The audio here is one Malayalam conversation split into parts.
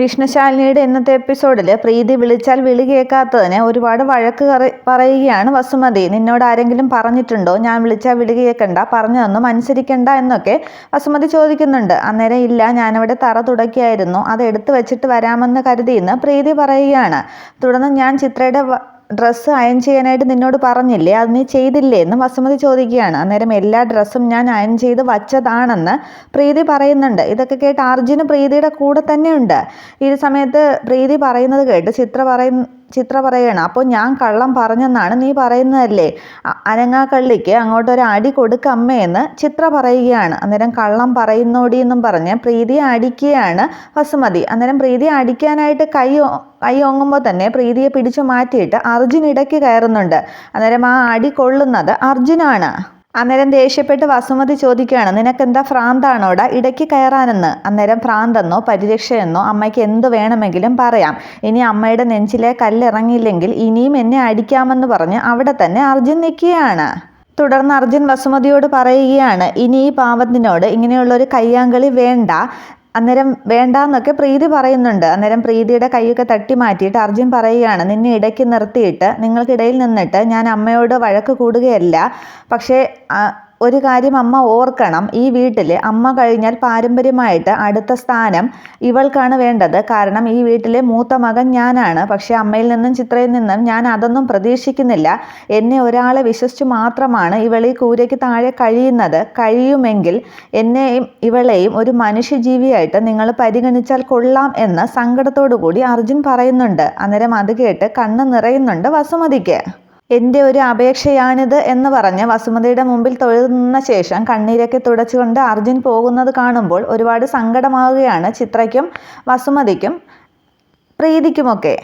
വിഷ്ണുശാലിനിയുടെ ഇന്നത്തെ എപ്പിസോഡിൽ പ്രീതി വിളിച്ചാൽ വിളി കേൾക്കാത്തതിന് ഒരുപാട് വഴക്ക് പറയുകയാണ് വസുമതി. നിന്നോട് ആരെങ്കിലും പറഞ്ഞിട്ടുണ്ടോ? ഞാൻ വിളിച്ചാൽ വിളി കേൾക്കണ്ട പറഞ്ഞതൊന്നും അനുസരിക്കണ്ട എന്നൊക്കെ വസുമതി ചോദിക്കുന്നുണ്ട്. അന്നേരം ഇല്ല ഞാനവിടെ തറ തുടക്കിയായിരുന്നു. അത് എടുത്തു വെച്ചിട്ട് വരാമെന്ന് കരുതിയെന്ന് പ്രീതി പറയുകയാണ്. തുടർന്ന് ഞാൻ ചിത്രയുടെ ഡ്രസ്സ് അയൺ ചെയ്യാനായിട്ട് നിന്നോട് പറഞ്ഞില്ലേ? അത് നീ ചെയ്തില്ലേ എന്ന് വസുമതി ചോദിക്കുകയാണ്. അന്നേരം എല്ലാ ഡ്രസ്സും ഞാൻ അയൺ ചെയ്ത് വച്ചതാണെന്ന് പ്രീതി പറയുന്നുണ്ട്. ഇതൊക്കെ കേട്ട് അർജുന് പ്രീതിയുടെ കൂടെ തന്നെയുണ്ട് ഈ സമയത്ത് പ്രീതി പറയുന്നത് കേട്ട് ചിത്ര പറയുന്ന ചിത്ര പറയണം അപ്പോൾ ഞാൻ കള്ളം പറഞ്ഞെന്നാണ് നീ പറയുന്നതല്ലേ? അനങ്ങാക്കള്ളിക്ക് അങ്ങോട്ട് ഒരു അടി കൊടുക്കമ്മയെന്ന് ചിത്ര പറയുകയാണ്. അന്നേരം കള്ളം പറയുന്നോടി എന്നും പറഞ്ഞ് പ്രീതിയെ അടിക്കുകയാണ് വസുമതി. അന്നേരം പ്രീതി അടിക്കാനായിട്ട് കൈ കൈ ഓങ്ങുമ്പോൾ തന്നെ പ്രീതിയെ പിടിച്ചു മാറ്റിയിട്ട് അർജുൻ ഇടയ്ക്ക് കയറുന്നുണ്ട്. അന്നേരം ആ അടി കൊള്ളുന്നത് അർജുനാണ്. അന്നേരം ദേഷ്യപ്പെട്ട് വസുമതി ചോദിക്കുകയാണ് നിനക്ക് എന്താ ഭ്രാന്താണോടാ ഇടയ്ക്ക് കയറാനെന്ന്. അന്നേരം ഭ്രാന്തെന്നോ പരിരക്ഷയെന്നോ അമ്മയ്ക്ക് എന്ത് വേണമെങ്കിലും പറയാം. ഇനി അമ്മയുടെ നെഞ്ചിലെ കല്ലിറങ്ങിയില്ലെങ്കിൽ ഇനിയും എന്നെ അടിക്കാമെന്ന് പറഞ്ഞ് അവിടെ തന്നെ അർജുൻ നിൽക്കുകയാണ്. തുടർന്ന് അർജുൻ വസുമതിയോട് പറയുകയാണ് ഇനി ഈ പാവത്തിനോട് ഇങ്ങനെയുള്ളൊരു കയ്യാങ്കളി വേണ്ട. അന്നേരം വേണ്ടാന്നൊക്കെ പ്രീതി പറയുന്നുണ്ട്. അന്നേരം പ്രീതിയുടെ കൈയൊക്കെ തട്ടി മാറ്റിയിട്ട് അർജുൻ പറയുകയാണ് നിന്നെ ഇടയ്ക്ക് നിർത്തിയിട്ട് നിങ്ങൾക്കിടയിൽ നിന്നിട്ട് ഞാൻ അമ്മയോട് വഴക്ക് കൂടുകയല്ല. പക്ഷേ ഒരു കാര്യം അമ്മ ഓർക്കണം. ഈ വീട്ടിൽ അമ്മ കഴിഞ്ഞാൽ പാരമ്പര്യമായിട്ട് അടുത്ത സ്ഥാനം ഇവൾക്കാണ് വേണ്ടത്. കാരണം ഈ വീട്ടിലെ മൂത്ത മകൻ ഞാനാണ്. പക്ഷേ അമ്മയിൽ നിന്നും ചിത്രയിൽ നിന്നും ഞാൻ അതൊന്നും പ്രതീക്ഷിക്കുന്നില്ല. എന്നെ ഒരാളെ വിശ്വസിച്ച് മാത്രമാണ് ഇവൾ ഈ കൂരയ്ക്ക് താഴെ കഴിയുന്നത്. കഴിയുമെങ്കിൽ എന്നെയും ഇവളെയും ഒരു മനുഷ്യജീവിയായിട്ട് നിങ്ങൾ പരിഗണിച്ചാൽ കൊള്ളാം എന്ന് സങ്കടത്തോടു കൂടി അർജുൻ പറയുന്നുണ്ട്. അന്നേരം അത് കേട്ട് കണ്ണ് നിറയുന്നുണ്ട് വസുമതിക്ക്. എന്റെ ഒരു അപേക്ഷയാണിത് എന്ന് പറഞ്ഞ് വസുമതിയുടെ മുമ്പിൽ തൊഴുന്ന ശേഷം കണ്ണീരൊക്കെ തുടച്ചുകൊണ്ട് അർജുൻ പോകുന്നത് കാണുമ്പോൾ ഒരുപാട് സങ്കടമാവുകയാണ് ചിത്രയ്ക്കും വസുമതിക്കും പ്രീതിക്കുമൊക്കെ.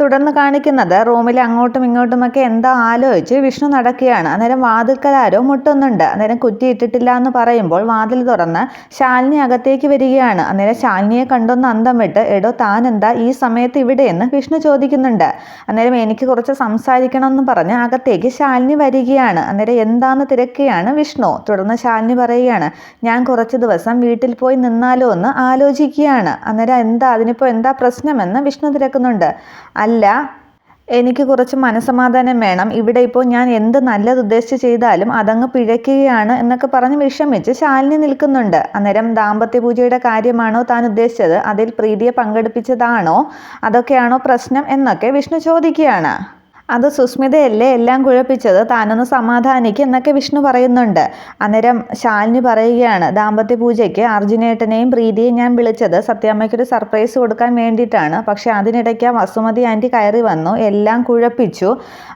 തുടർന്ന് കാണിക്കുന്നത് റൂമിൽ അങ്ങോട്ടും ഇങ്ങോട്ടുമൊക്കെ എന്താ ആലോചിച്ച് വിഷ്ണു നടക്കുകയാണ്. അന്നേരം വാതിൽക്കലാരോ മുട്ടുന്നുണ്ട്. അന്നേരം കുറ്റിയിട്ടിട്ടില്ല എന്ന് പറയുമ്പോൾ വാതിൽ തുറന്ന് ശാലിനി അകത്തേക്ക് വരികയാണ്. അന്നേരം ശാലിനിയെ കണ്ടൊന്ന് അന്തം വിട്ട് എടോ താൻ എന്താ ഈ സമയത്ത് ഇവിടെയെന്ന് വിഷ്ണു ചോദിക്കുന്നുണ്ട്. അന്നേരം എനിക്ക് കുറച്ച് സംസാരിക്കണം എന്ന് പറഞ്ഞ് അകത്തേക്ക് ശാലിനി വരികയാണ്. അന്നേരം എന്താന്ന് തിരക്കുകയാണ് വിഷ്ണു. തുടർന്ന് ശാലിനി പറയുകയാണ് ഞാൻ കുറച്ച് ദിവസം വീട്ടിൽ പോയി നിന്നാലോ എന്ന് ആലോചിക്കുകയാണ്. അന്നേരം എന്താ അതിനിപ്പോൾ എന്താ പ്രശ്നമെന്ന് വിഷ്ണു തിരക്കുന്നുണ്ട്. അല്ല എനിക്ക് കുറച്ച് മനസമാധാനം വേണം. ഇവിടെ ഇപ്പോൾ ഞാൻ എന്ത് നല്ലത് ഉദ്ദേശിച്ച് ചെയ്താലും അതങ്ങ് പിഴയ്ക്കുകയാണ് എന്നൊക്കെ പറഞ്ഞ് വിഷമിച്ച് ശാലിനി നിൽക്കുന്നുണ്ട്. അന്നേരം ദാമ്പത്യ പൂജയുടെ കാര്യമാണോ താൻ ഉദ്ദേശിച്ചത്? അതിൽ പ്രീതിയെ പങ്കെടുപ്പിച്ചതാണോ? അതൊക്കെയാണോ പ്രശ്നം എന്നൊക്കെ വിഷ്ണു ചോദിക്കുകയാണ്. അത് സുസ്മിതയല്ലേ എല്ലാം കുഴപ്പിച്ചത്? താനൊന്ന് സമാധാനിക്ക് എന്നൊക്കെ വിഷ്ണു പറയുന്നുണ്ട്. അന്നേരം ശാലിനി പറയുകയാണ് ദാമ്പത്യ പൂജയ്ക്ക് അർജുനേട്ടനെയും പ്രീതിയെയും ഞാൻ വിളിച്ചത്. സത്യാമ്മയ്ക്കൊരു സർപ്രൈസ് കൊടുക്കാൻ വേണ്ടിയിട്ടാണ്. പക്ഷേ അതിനിടയ്ക്ക് വസുമതി ആന്റി കയറി വന്നു. എല്ലാം കുഴപ്പിച്ചു.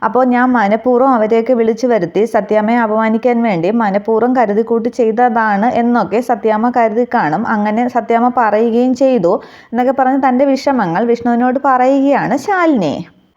അപ്പോൾ ഞാൻ മനഃപൂർവം അവരെയൊക്കെ വിളിച്ചു വരുത്തി. സത്യാമ്മയെ അപമാനിക്കാൻ വേണ്ടി മനഃപൂർവം കരുതിക്കൂട്ടി ചെയ്തതാണ് എന്നൊക്കെ സത്യാമ്മ കരുതി കാണും. അങ്ങനെ സത്യാമ്മ പറയുകയും ചെയ്തു എന്നൊക്കെ പറഞ്ഞ് തന്റെ വിഷമങ്ങൾ വിഷ്ണുവിനോട് പറയുകയാണ് ശാലിനി.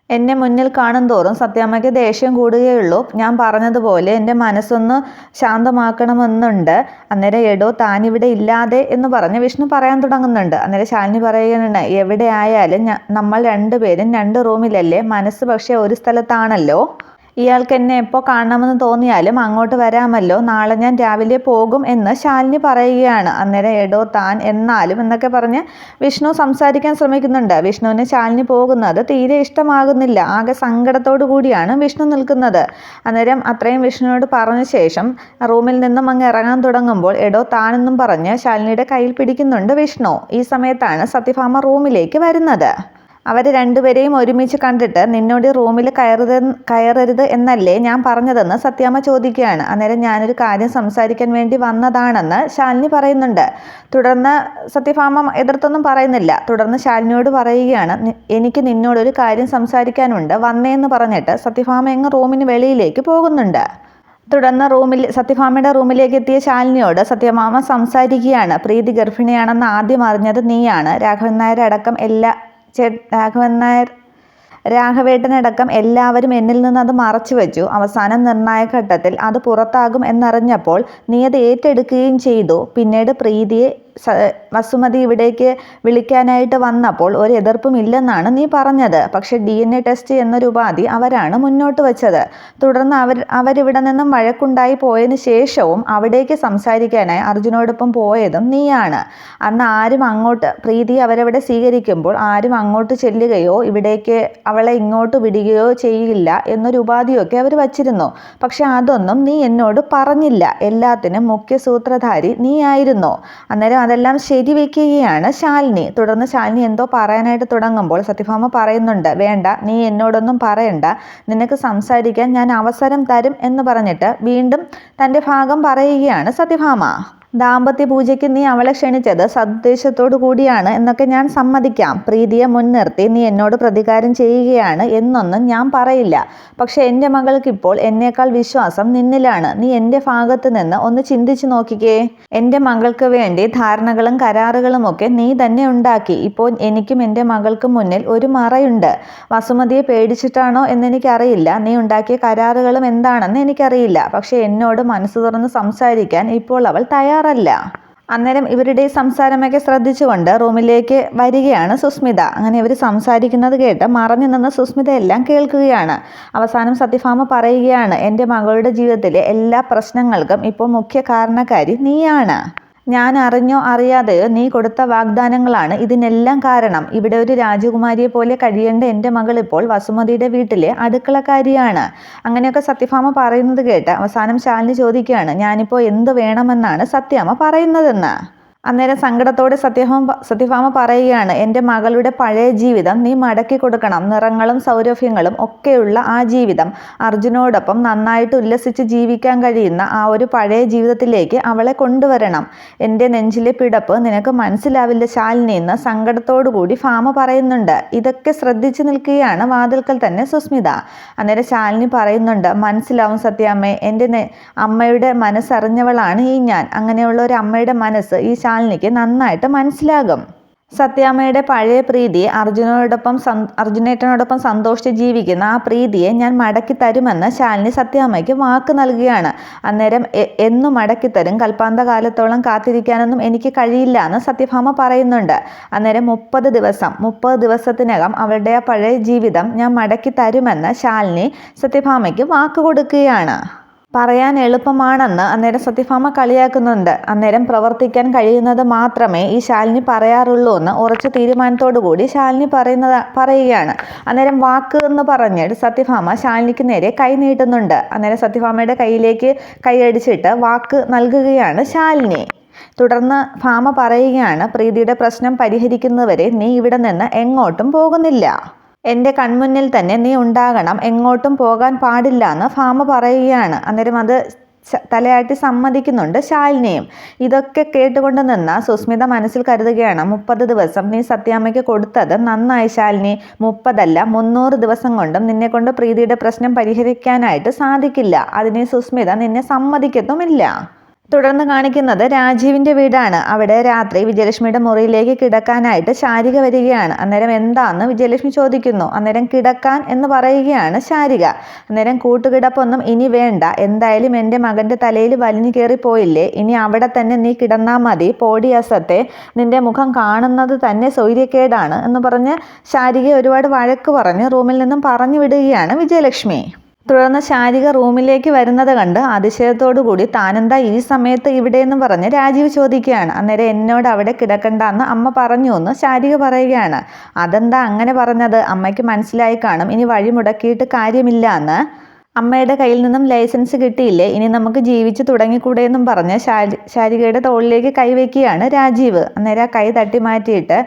എന്നെ മുന്നിൽ കാണും തോറും സത്യാമ്മയ്ക്ക് ദേഷ്യം കൂടുകയുള്ളൂ. ഞാൻ പറഞ്ഞതുപോലെ എന്റെ മനസ്സൊന്ന് ശാന്തമാക്കണമെന്നുണ്ട്. അന്നേരം എടോ താനിവിടെ ഇല്ലാതെ എന്ന് പറഞ്ഞ് വിഷ്ണു പറയാൻ തുടങ്ങുന്നുണ്ട്. അന്നേരം ശാലിനി പറയുകയാണ് എവിടെ ആയാലും നമ്മൾ രണ്ടുപേരും രണ്ട് റൂമിലല്ലേ? മനസ്സ് പക്ഷേ ഒരു സ്ഥലത്താണല്ലോ. ഇയാൾക്ക് എന്നെ എപ്പോൾ കാണണമെന്ന് തോന്നിയാലും അങ്ങോട്ട് വരാമല്ലോ. നാളെ ഞാൻ രാവിലെ പോകും എന്ന് ശാലിനി പറയുകയാണ്. അന്നേരം എടോ താൻ എന്നാലും എന്നൊക്കെ പറഞ്ഞ് വിഷ്ണു സംസാരിക്കാൻ ശ്രമിക്കുന്നുണ്ട്. വിഷ്ണുവിന് ശാലിനി പോകുന്നത് തീരെ ഇഷ്ടമാകുന്നില്ല. ആകെ സങ്കടത്തോടു കൂടിയാണ് വിഷ്ണു നിൽക്കുന്നത്. അന്നേരം അത്രയും വിഷ്ണുവിനോട് പറഞ്ഞ ശേഷം റൂമിൽ നിന്നും അങ്ങ് ഇറങ്ങാൻ തുടങ്ങുമ്പോൾ എടോ താനെന്നും പറഞ്ഞ് ശാലിനിയുടെ കയ്യിൽ പിടിക്കുന്നുണ്ട് വിഷ്ണു. ഈ സമയത്താണ് സത്യഭാമ റൂമിലേക്ക് വരുന്നത്. അവർ രണ്ടുപേരെയും ഒരുമിച്ച് കണ്ടിട്ട് നിന്നോട് റൂമിൽ കയറുത് കയറരുത് എന്നല്ലേ ഞാൻ പറഞ്ഞതെന്ന് സത്യാമ്മ ചോദിക്കുകയാണ്. അന്നേരം ഞാനൊരു കാര്യം സംസാരിക്കാൻ വേണ്ടി വന്നതാണെന്ന് ശാലിനി പറയുന്നുണ്ട്. തുടർന്ന് സത്യഭാമ എതിർത്തൊന്നും പറയുന്നില്ല. തുടർന്ന് ശാലിനിയോട് പറയുകയാണ് "നി- എനിക്ക് നിന്നോടൊരു കാര്യം സംസാരിക്കാനുണ്ട്. വന്നേന്ന് പറഞ്ഞിട്ട് സത്യഭാമ എങ്ങ് റൂമിന് വെളിയിലേക്ക് പോകുന്നുണ്ട്. തുടർന്ന് റൂമിൽ സത്യഭാമയുടെ റൂമിലേക്ക് എത്തിയ ശാലിനിയോട് സത്യഭാമ സംസാരിക്കുകയാണ്. പ്രീതി ഗർഭിണിയാണെന്ന് ആദ്യം അറിഞ്ഞത് നീയാണ്. രാഘവൻ നായർ അടക്കം എല്ലാ രാഘവൻ നായർ രാഘവേട്ടനടക്കം എല്ലാവരും എന്നിൽ നിന്ന് അത് മറച്ചു വെച്ചു. അവസാനം നിർണായക ഘട്ടത്തിൽ അത് പുറത്താകും എന്നറിഞ്ഞപ്പോൾ നീ അത് ഏറ്റെടുക്കുകയും ചെയ്തു. പിന്നീട് പ്രീതിയെ വസുമതി ഇവിടേക്ക് വിളിക്കാനായിട്ട് വന്നപ്പോൾ ഒരു എതിർപ്പും ഇല്ലെന്നാണ് നീ പറഞ്ഞത്. പക്ഷേ ഡി എൻ എ ടെസ്റ്റ് എന്നൊരു ഉപാധി അവരാണ് മുന്നോട്ട് വെച്ചത്. തുടർന്ന് അവർ അവരിവിടെ നിന്നും വഴക്കുണ്ടായി പോയതിന് ശേഷവും അവിടേക്ക് സംസാരിക്കാനായി അർജുനോടൊപ്പം പോയതും നീയാണ്. അന്ന് ആരും അങ്ങോട്ട് പ്രീതി അവരവിടെ സ്വീകരിക്കുമ്പോൾ ആരും അങ്ങോട്ട് ചെല്ലുകയോ ഇവിടേക്ക് അവളെ ഇങ്ങോട്ട് വിടുകയോ ചെയ്യില്ല എന്നൊരു ഉപാധിയൊക്കെ അവർ വച്ചിരുന്നു. പക്ഷെ അതൊന്നും നീ എന്നോട് പറഞ്ഞില്ല. എല്ലാത്തിനും മുഖ്യ സൂത്രധാരി നീ ആയിരുന്നു. അന്നേരം അതെല്ലാം ശരിവെക്കുകയാണ് ശാലിനി. തുടർന്ന് ശാലിനി എന്തോ പറയാനായിട്ട് തുടങ്ങുമ്പോൾ സത്യഭാമ പറയുന്നുണ്ട് വേണ്ട നീ എന്നോടൊന്നും പറയണ്ട. നിനക്ക് സംസാരിക്കാൻ ഞാൻ അവസരം തരും എന്ന് പറഞ്ഞിട്ട് വീണ്ടും തന്റെ ഭാഗം പറയുകയാണ് സത്യഭാമ. ദാമ്പത്യ പൂജയ്ക്ക് നീ അവളെ ക്ഷണിച്ചത് സദ്ദേശത്തോടു കൂടിയാണ് എന്നൊക്കെ ഞാൻ സമ്മതിക്കാം. പ്രീതിയെ മുൻനിർത്തി നീ എന്നോട് പ്രതികാരം ചെയ്യുകയാണ് എന്നൊന്നും ഞാൻ പറയില്ല. പക്ഷെ എന്റെ മകൾക്കിപ്പോൾ എന്നേക്കാൾ വിശ്വാസം നിന്നിലാണ്. നീ എന്റെ ഭാഗത്ത് നിന്ന് ഒന്ന് ചിന്തിച്ചു നോക്കിക്കേ. എന്റെ മകൾക്ക് വേണ്ടി ധാരണകളും കരാറുകളും ഒക്കെ നീ തന്നെ ഉണ്ടാക്കി. ഇപ്പോൾ എനിക്കും എന്റെ മകൾക്കും മുന്നിൽ ഒരു മറയുണ്ട്. വസുമതിയെ പേടിച്ചിട്ടാണോ എന്നെനിക്കറിയില്ല. നീ ഉണ്ടാക്കിയ കരാറുകളും എന്താണെന്ന് എനിക്കറിയില്ല. പക്ഷെ എന്നോട് മനസ്സ് തുറന്ന് സംസാരിക്കാൻ ഇപ്പോൾ അവൾ തയ്യാറല്ല. അന്നേരം ഇവരുടെ സംസാരമൊക്കെ ശ്രദ്ധിച്ചുകൊണ്ട് റൂമിലേക്ക് വരികയാണ് സുസ്മിത. അങ്ങനെ ഇവർ സംസാരിക്കുന്നത് കേട്ട് മറഞ്ഞു നിന്ന് സുസ്മിത എല്ലാം കേൾക്കുകയാണ്. അവസാനം സത്യഭാമ പറയുകയാണ് എന്റെ മകളുടെ ജീവിതത്തിലെ എല്ലാ പ്രശ്നങ്ങൾക്കും ഇപ്പോൾ മുഖ്യ കാരണക്കാരി നീയാണ്. ഞാൻ അറിഞ്ഞോ അറിയാതെയോ നീ കൊടുത്ത വാഗ്ദാനങ്ങളാണ് ഇതിനെല്ലാം കാരണം. ഇവിടെ ഒരു രാജകുമാരിയെ പോലെ കഴിയേണ്ട എന്റെ മകൾ ഇപ്പോൾ വസുമതിയുടെ വീട്ടിലെ അടുക്കളക്കാരിയാണ്. അങ്ങനെയൊക്കെ സത്യഭാമ പറയുന്നത് കേട്ട് അവസാനം ശാലിനി ചോദിക്കുകയാണ് ഞാനിപ്പോൾ എന്ത് വേണമെന്നാണ് സത്യാമ്മ പറയുന്നതെന്ന്? അന്നേരം സങ്കടത്തോടെ സത്യഭാമ സത്യഭാമ പറയുകയാണ് എന്റെ മകളുടെ പഴയ ജീവിതം നീ മടക്കി കൊടുക്കണം. നിറങ്ങളും സൗരഭ്യങ്ങളും ഒക്കെയുള്ള ആ ജീവിതം. അർജുനോടൊപ്പം നന്നായിട്ട് ഉല്ലസിച്ച് ജീവിക്കാൻ കഴിയുന്ന ആ ഒരു പഴയ ജീവിതത്തിലേക്ക് അവളെ കൊണ്ടുവരണം. എന്റെ നെഞ്ചിലെ പിടപ്പ് നിനക്ക് മനസ്സിലാവില്ല ശാലിനി എന്ന് സങ്കടത്തോടു കൂടി ഫാമ പറയുന്നുണ്ട്. ഇതൊക്കെ ശ്രദ്ധിച്ചു നിൽക്കുകയാണ് വാതിൽക്കൽ തന്നെ സുസ്മിത. അന്നേരം ശാലിനി പറയുന്നുണ്ട് മനസ്സിലാവും സത്യാമ്മേ എന്റെ അമ്മയുടെ മനസ്സറിഞ്ഞവളാണ് ഈ ഞാൻ. അങ്ങനെയുള്ള ഒരു അമ്മയുടെ മനസ്സ് ഈ ശാലിനിക്ക് നന്നായിട്ട് മനസ്സിലാകും. സത്യാമ്മയുടെ പഴയ പ്രീതി അർജുനോടൊപ്പം അർജുനേട്ടനോടൊപ്പം സന്തോഷിച്ച് ജീവിക്കുന്ന ആ പ്രീതിയെ ഞാൻ മടക്കി തരുമെന്ന് ശാലിനി സത്യാമ്മയ്ക്ക് വാക്ക് നൽകുകയാണ്. അന്നേരം എന്നും എന്നു മടക്കി തരും. കൽപ്പാന്ത കാലത്തോളം കാത്തിരിക്കാനൊന്നും എനിക്ക് കഴിയില്ല എന്ന് സത്യഭാമ പറയുന്നുണ്ട്. അന്നേരം മുപ്പത് ദിവസം മുപ്പത് ദിവസത്തിനകം അവളുടെ ആ പഴയ ജീവിതം ഞാൻ മടക്കി തരുമെന്ന് ശാലിനി സത്യഭാമയ്ക്ക് വാക്ക് കൊടുക്കുകയാണ്. പറയാൻ എളുപ്പമാണെന്ന് അന്നേരം സത്യഭാമ കളിയാക്കുന്നുണ്ട്. അന്നേരം പ്രവർത്തിക്കാൻ കഴിയുന്നത് മാത്രമേ ഈ ശാലിനി പറയാറുള്ളൂ എന്ന് ഉറച്ച തീരുമാനത്തോടു കൂടി ശാലിനി പറയുന്നത് പറയുകയാണ്. അന്നേരം വാക്ക് എന്ന് പറഞ്ഞിട്ട് സത്യഭാമ ശാലിനിക്ക് നേരെ കൈ നീട്ടുന്നുണ്ട്. അന്നേരം സത്യഭാമയുടെ കയ്യിലേക്ക് കൈയടിച്ചിട്ട് വാക്ക് നൽകുകയാണ് ശാലിനി. തുടർന്ന് ഭാമ പറയുകയാണ് പ്രീതിയുടെ പ്രശ്നം പരിഹരിക്കുന്നവരെ നീ ഇവിടെ നിന്ന് എങ്ങോട്ടും പോകുന്നില്ല. എന്റെ കൺമുന്നിൽ തന്നെ നീ ഉണ്ടാകണം. എങ്ങോട്ടും പോകാൻ പാടില്ല എന്ന് ഫാമ പറയുകയാണ്. അന്നേരം അത് തലയാട്ടി സമ്മതിക്കുന്നുണ്ട് ശാലിനിയും. ഇതൊക്കെ കേട്ടുകൊണ്ട് നിന്ന സുസ്മിത മനസ്സിൽ കരുതുകയാണ്. മുപ്പത് ദിവസം നീ സത്യാമ്മയ്ക്ക് കൊടുത്തത് നന്നായി ശാലിനി. മുപ്പതല്ല മുന്നൂറ് ദിവസം കൊണ്ടും നിന്നെ കൊണ്ട് പ്രീതിയുടെ പ്രശ്നം പരിഹരിക്കാനായിട്ട് സാധിക്കില്ല. അതിനെ സുസ്മിത നിന്നെ സമ്മതിക്കത്തുമില്ല. തുടർന്ന് കാണിക്കുന്നത് രാജീവിന്റെ വീടാണ്. അവിടെ രാത്രി വിജയലക്ഷ്മിയുടെ മുറിയിലേക്ക് കിടക്കാനായിട്ട് ശാരിക വരികയാണ്. അന്നേരം എന്താന്ന് വിജയലക്ഷ്മി ചോദിക്കുന്നു. അന്നേരം കിടക്കാൻ എന്ന് പറയുകയാണ് ശാരിക. അന്നേരം കൂട്ടുകിടപ്പൊന്നും ഇനി വേണ്ട. എന്തായാലും എന്റെ മകന്റെ തലയിൽ വലിഞ്ഞു കയറി പോയില്ലേ? ഇനി അവിടെ തന്നെ നീ കിടന്നാൽ മതി. പോടിയസത്തെ നിന്റെ മുഖം കാണുന്നത് തന്നെ സൗര്യക്കേടാണ് എന്ന് പറഞ്ഞ് ശാരിക ഒരുപാട് വഴക്ക് പറഞ്ഞ് റൂമിൽ നിന്നും പറഞ്ഞു വിടുകയാണ് വിജയലക്ഷ്മി. തുടർന്ന് ശാരിക റൂമിലേക്ക് വരുന്നത് കണ്ട് അതിശയത്തോടു കൂടി താനെന്താ ഈ സമയത്ത് ഇവിടെയെന്ന് പറഞ്ഞ് രാജീവ് ചോദിക്കുകയാണ്. അന്നേരം എന്നോട് അവിടെ കിടക്കണ്ടെന്ന് അമ്മ പറഞ്ഞു എന്ന് ശാരിക പറയുകയാണ്. അതെന്താ അങ്ങനെ പറഞ്ഞത്? അമ്മയ്ക്ക് മനസ്സിലായി കാണും. ഇനി വഴി മുടക്കിയിട്ട് കാര്യമില്ല എന്ന്. അമ്മയുടെ കയ്യിൽ നിന്നും ലൈസൻസ് കിട്ടിയില്ലേ? ഇനി നമുക്ക് ജീവിച്ചു തുടങ്ങിക്കൂടെ എന്നും പറഞ്ഞ് ശാരി ശാരികയുടെ തോളിലേക്ക് കൈവയ്ക്കുകയാണ് രാജീവ്. അന്നേരം ആ കൈ തട്ടി മാറ്റിയിട്ട്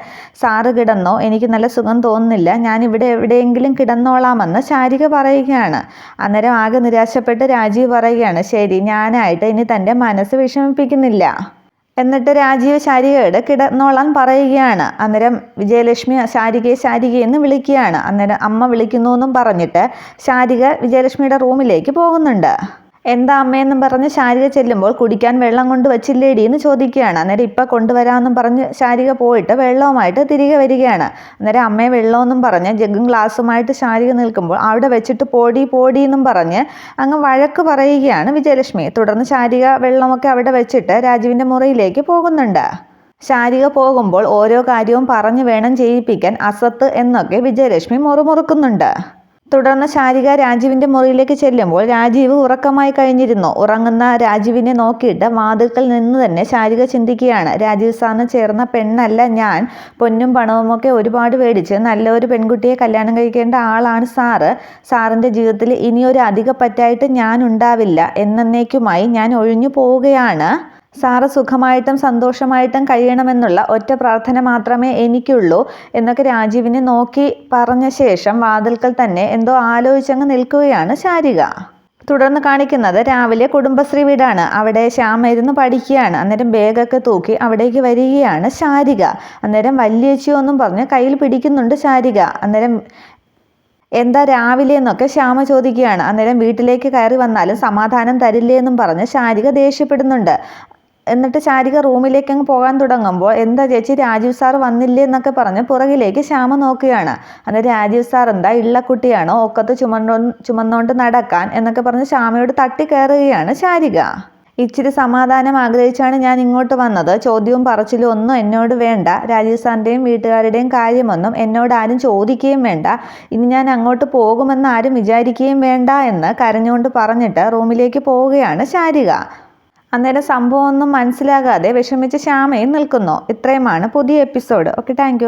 സാറ് കിടന്നോ? എനിക്ക് നല്ല സുഖം തോന്നുന്നില്ല. ഞാൻ ഇവിടെ എവിടെയെങ്കിലും കിടന്നോളാമെന്ന് ശാരിക പറയുകയാണ്. അന്നേരം ആകെ നിരാശപ്പെട്ട് രാജീവ് പറയുകയാണ് ശരി ഞാനായിട്ട് ഇനി തന്റെ മനസ്സ് വിഷമിപ്പിക്കുന്നില്ല. എന്നിട്ട് രാജീവ് ശാരികയോട് കിടന്നോളാൻ പറയുകയാണ്. അന്നേരം വിജയലക്ഷ്മി ശാരികയെ ശാരിക എന്ന് വിളിക്കുകയാണ്. അന്നേരം അമ്മ വിളിക്കുന്നു എന്നും പറഞ്ഞിട്ട് ശാരിക വിജയലക്ഷ്മിയുടെ റൂമിലേക്ക് പോകുന്നുണ്ട്. എന്താ അമ്മയെന്നും പറഞ്ഞ് ശാരിക ചെല്ലുമ്പോൾ കുടിക്കാൻ വെള്ളം കൊണ്ട് വച്ചില്ലേടി എന്ന് ചോദിക്കുകയാണ്. അന്നേരം ഇപ്പം കൊണ്ടുവരാമെന്നും പറഞ്ഞ് ശാരിക പോയിട്ട് വെള്ളവുമായിട്ട് തിരികെ വരികയാണ്. അന്നേരം അമ്മയെ വെള്ളമെന്നും പറഞ്ഞ് ജഗ്ഗും ഗ്ലാസ്സുമായിട്ട് ശാരിക നിൽക്കുമ്പോൾ അവിടെ വെച്ചിട്ട് പോടി പോടി എന്നും പറഞ്ഞ് അങ്ങ് വഴക്ക് പറയുകയാണ് വിജയലക്ഷ്മി. തുടർന്ന് ശാരിക വെള്ളമൊക്കെ അവിടെ വെച്ചിട്ട് രാജുവിന്റെ മുറിയിലേക്ക് പോകുന്നുണ്ട്. ശാരിക പോകുമ്പോൾ ഓരോ കാര്യവും പറഞ്ഞു വേണം ചെയ്യിപ്പിക്കാൻ അസത്ത് എന്നൊക്കെ വിജയലക്ഷ്മി മുറുമുറുക്കുന്നുണ്ട്. തുടർന്ന് ശാരിക രാജീവിന്റെ മുറിയിലേക്ക് ചെല്ലുമ്പോൾ രാജീവ് ഉറക്കമായി കഴിഞ്ഞിരുന്നു. ഉറങ്ങുന്ന രാജീവിനെ നോക്കിയിട്ട് വാതിൽക്കൽ നിന്ന് തന്നെ ശാരിക ചിന്തിക്കുകയാണ്. രാജീവ് സാറിന് ചേർന്ന പെണ്ണല്ല ഞാൻ. പൊന്നും പണവുമൊക്കെ ഒരുപാട് മേടിച്ച് നല്ലൊരു പെൺകുട്ടിയെ കല്യാണം കഴിക്കേണ്ട ആളാണ് സാറ്. സാറിന്റെ ജീവിതത്തിൽ ഇനിയൊരു അധിക പറ്റായിട്ട് ഞാൻ ഉണ്ടാവില്ല. എന്നേക്കുമായി ഞാൻ ഒഴിഞ്ഞു പോവുകയാണ്. സാറ് സുഖമായിട്ടും സന്തോഷമായിട്ടും കഴിയണമെന്നുള്ള ഒറ്റ പ്രാർത്ഥന മാത്രമേ എനിക്കുള്ളൂ എന്നൊക്കെ രാജീവിനെ നോക്കി പറഞ്ഞ ശേഷം വാതിൽക്കൽ തന്നെ എന്തോ ആലോചിച്ചങ്ങ് നിൽക്കുകയാണ് ശാരിക. തുടർന്ന് കാണിക്കുന്നത് രാവിലെ കുടുംബശ്രീ വീടാണ്. അവിടെ ശ്യാമ ഇരുന്ന് പഠിക്കുകയാണ്. അന്നേരം ബാഗൊക്കെ തൂക്കി അവിടേക്ക് വരികയാണ് ശാരിക. അന്നേരം വല്യേച്ചിയൊന്നും പറഞ്ഞ് കയ്യിൽ പിടിക്കുന്നുണ്ട് ശാരിക. അന്നേരം എന്താ രാവിലെ എന്നൊക്കെ ശ്യാമ ചോദിക്കുകയാണ്. അന്നേരം വീട്ടിലേക്ക് കയറി വന്നാലും സമാധാനം തരില്ലേ എന്നും പറഞ്ഞ് ശാരിക ദേഷ്യപ്പെടുന്നുണ്ട്. എന്നിട്ട് ശാരിക റൂമിലേക്ക് അങ്ങ് പോകാൻ തുടങ്ങുമ്പോൾ എന്താ ചേച്ചി രാജീവ് സാർ വന്നില്ലേ എന്നൊക്കെ പറഞ്ഞ് പുറകിലേക്ക് ശ്യാമ നോക്കുകയാണ്. അന്നേരം രാജീവ് സാർ എന്താ ഇള്ളക്കുട്ടിയാണോ ഒക്കത്ത് ചുമന്നോ ചുമന്നോണ്ട് നടക്കാൻ എന്നൊക്കെ പറഞ്ഞ് ശ്യാമയോട് തട്ടി കയറുകയാണ് ശാരിക ഇച്ചിരി സമാധാനം ആഗ്രഹിച്ചാണ് ഞാൻ ഇങ്ങോട്ട് വന്നത്. ചോദ്യവും പറച്ചിലും ഒന്നും എന്നോട് വേണ്ട. രാജീവ് സാറിന്റെയും വീട്ടുകാരുടെയും കാര്യമൊന്നും എന്നോട് ആരും ചോദിക്കുകയും വേണ്ട. ഇനി ഞാൻ അങ്ങോട്ട് പോകുമെന്ന് ആരും വിചാരിക്കുകയും വേണ്ട എന്ന് കരഞ്ഞുകൊണ്ട് പറഞ്ഞിട്ട് റൂമിലേക്ക് പോവുകയാണ് ശാരിക അന്നേരം സംഭവമൊന്നും മനസ്സിലാകാതെ വിഷമിച്ച് ശ്യാമയും നിൽക്കുന്നു. ഇത്രയുമാണ് പുതിയ എപ്പിസോഡ്. Okay thank